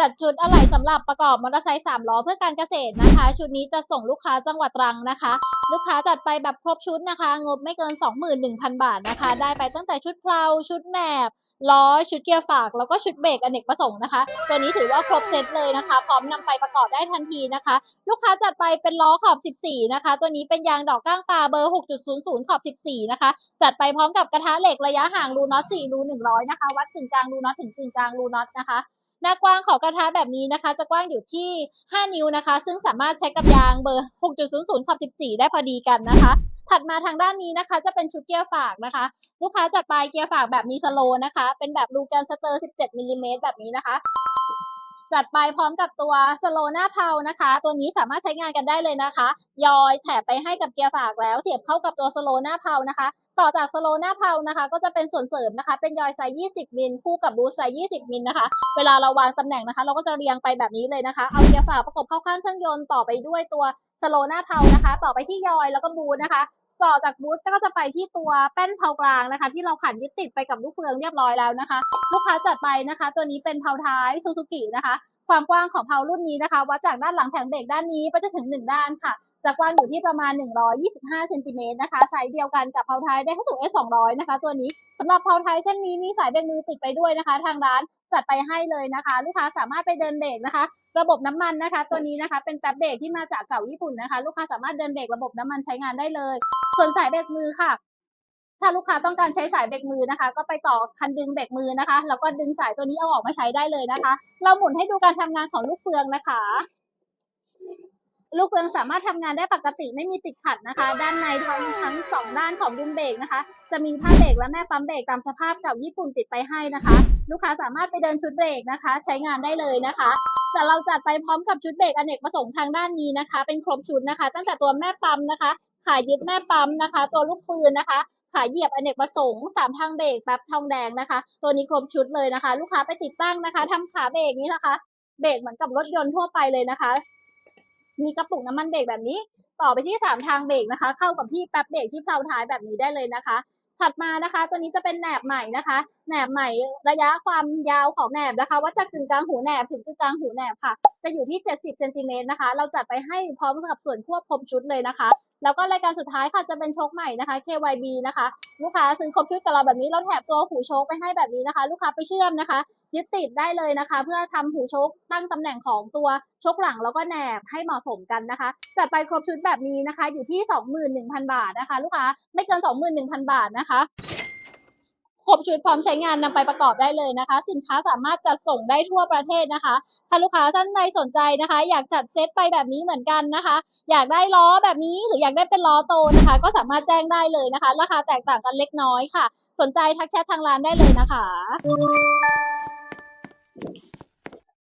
จัดชุดอะไหล่สำหรับประกอบมอเตอร์ไซค์3ล้อเพื่อการเกษตรนะคะ ชุดนี้จะส่งลูกค้าจังหวัดตรังนะคะ ลูกค้าจัดไปแบบครบชุดนะคะ งบไม่เกิน 21,000 บาทนะคะ ได้ไปตั้งแต่ชุดเพลาชุดแหนบล้อชุดเกียร์ฝากแล้วก็ชุดเบรกอเนกประสงค์นะคะ ตัวนี้ถือว่าครบเซตเลยนะคะ พร้อมนำไปประกอบได้ทันทีนะคะ ลูกค้าจัดไปเป็นล้อขอบ 14 นะคะ ตัวนี้เป็นยางดอกก้างปลาเบอร์ 6.00 ขอบ 14 นะคะ จัดไปพร้อมกับกระทะเหล็กระยะห่างรูน็อต4รู100 นะคะ วัดกึ่งกลางรูน็อตถึงกึ่งกลางรูน็อตนะคะ หน้ากว้างของกระทะแบบนี้นะคะ จะกว้างอยู่ที่ 5 นิ้วนะคะ ซึ่งสามารถใช้กับยางเบอร์ 6.00ขอบ14 ได้พอดีกันนะคะ ถัดมาทางด้านนี้นะคะ จะเป็นชุดเกียร์ฝากนะคะ ลูกค้าจัดไปเกียร์ฝากแบบมีสโลว์นะคะ เป็นแบบลูแกนสเตอร์ 17มิลลิเมตรแบบนี้นะคะ จัดไปพร้อมกับตัวสโลหน้าเพลานะคะ ตัวนี้สามารถใช้งานกันได้เลยนะคะ ยอยแถบไปให้กับเกียร์ฝากแล้วเสียบเข้ากับตัวสโลหน้าเพลานะคะ ต่อจากสโลหน้าเพลานะคะ ก็จะเป็นส่วนเสริมนะคะ เป็นยอยไซส์20 มิลคู่กับบูสไซส์20 มิลนะคะ เวลาเราวางตำแหน่งนะคะ เราก็จะเรียงไปแบบนี้เลยนะคะ เอาเกียร์ฝากประกบเข้าข้างเครื่องยนต์ต่อไปด้วยตัวสโลหน้าเพลานะคะ ต่อไปที่ยอยแล้วก็บูทนะคะ ต่อจากบูธก็จะไปที่ตัวแป้นเพลากลางนะคะ ที่เราขันยึดติดไปกับลูกเฟืองเรียบร้อยแล้วนะคะ ลูกค้าจัดไปนะคะ ตัวนี้เป็นเพลาท้ายซูซูกินะคะความกว้างของเพลารุ่นนี้นะคะวัดจากด้านหลังแผงเบรกด้านนี้ไปจนถึง 1 ด้านค่ะ จะกว้างอยู่ที่ประมาณ 125เซนติเมตรนะคะไซส์เดียวกันกับเพลาท้ายได้ให้สูง S 200 นะคะ ตัวนี้สำหรับเพลาท้ายเส้นนี้มีสายเบรกมือติดไปด้วยนะคะ ทางร้านจัดไปให้เลยนะคะ ลูกค้าสามารถไปเดินเบรกนะคะ ระบบน้ำมันนะคะ ตัวนี้นะคะเป็นแป๊บเบรกที่มาจากเก่าญี่ปุ่นนะคะ ลูกค้าสามารถเดินเบรกระบบน้ำมันใช้งานได้เลย ส่วนสายเบรกมือค่ะ ถ้าลูกค้าต้องการใช้สายเบรกมือนะคะ ก็ไปต่อคันดึงเบรกมือนะคะ แล้วก็ดึงสายตัวนี้เอาออกมาใช้ได้เลยนะคะ เราหมุนให้ดูการทำงานของลูกเฟืองนะคะ ลูกเฟืองสามารถทำงานได้ปกติไม่มีติดขัดนะคะ ด้านในทั้งทั้งสองด้านของดุมเบรกนะคะ จะมีผ้าเบรกและแม่ปั๊มเบรกตามสภาพเก่าญี่ปุ่นติดไปให้นะคะ ลูกค้าสามารถไปเดินชุดเบรกนะคะ ใช้งานได้เลยนะคะแต่เราจัดไปพร้อมกับชุดเบรกอเนกประสงค์ทางด้านนี้นะคะ เป็นครบชุดนะคะ ตั้งแต่ตัวแม่ปั๊มนะคะ ขายึดแม่ปั๊มนะคะ ตัวลูกปืนนะคะ ขาเหยียบอเนกประสงค์สามทางเบรกแป๊บทองแดงนะคะ ตัวนี้ครบชุดเลยนะคะ ลูกค้าไปติดตั้งนะคะทำขาเบรกนี้นะคะ เบรกเหมือนกับรถยนต์ทั่วไปเลยนะคะ มีกระปุกน้ำมันเบรกแบบนี้ ต่อไปที่สามทางเบรกนะคะ เข้ากับที่แป๊บเบรกที่เพลาท้ายแบบนี้ได้เลยนะคะ ถัดมานะคะ ตัวนี้จะเป็นแหนบใหม่นะคะ แหนบใหม่ระยะความยาวของแหนบนะคะวัดจากกึ่งกลางหูแหนบถึงกึ่งกลางหูแหนบค่ะ จะอยู่ที่ 70เซนติเมตรนะคะ เราจัดไปให้พร้อมกับส่วนควบครบชุดเลยนะคะ แล้วก็รายการสุดท้ายค่ะจะเป็นโชคใหม่นะคะ KYB นะคะ ลูกค้าซื้อครบชุดกับเราแบบนี้เราแถบตัวหูโชคไปให้แบบนี้นะคะ ลูกค้าไปเชื่อมนะคะ ยึดติดได้เลยนะคะ เพื่อทำหูโชคตั้งตำแหน่งของตัวโชคหลังแล้วก็แหนบให้เหมาะสมกันนะคะ จัดไปครบชุดแบบนี้นะคะ อยู่ที่ 21,000 บาทนะคะ ลูกค้าไม่เกิน 21,000 บาทนะคะครบชุดพร้อมใช้งานนำไปประกอบได้เลยนะคะ สินค้าสามารถจัดส่งได้ทั่วประเทศนะคะถ้าลูกค้าท่านใดสนใจนะคะ อยากจัดเซตไปแบบนี้เหมือนกันนะคะ อยากได้ล้อแบบนี้หรืออยากได้เป็นล้อโตนะคะ ก็สามารถแจ้งได้เลยนะคะ ราคาแตกต่างกันเล็กน้อยค่ะ สนใจทักแชททางร้านได้เลยนะคะ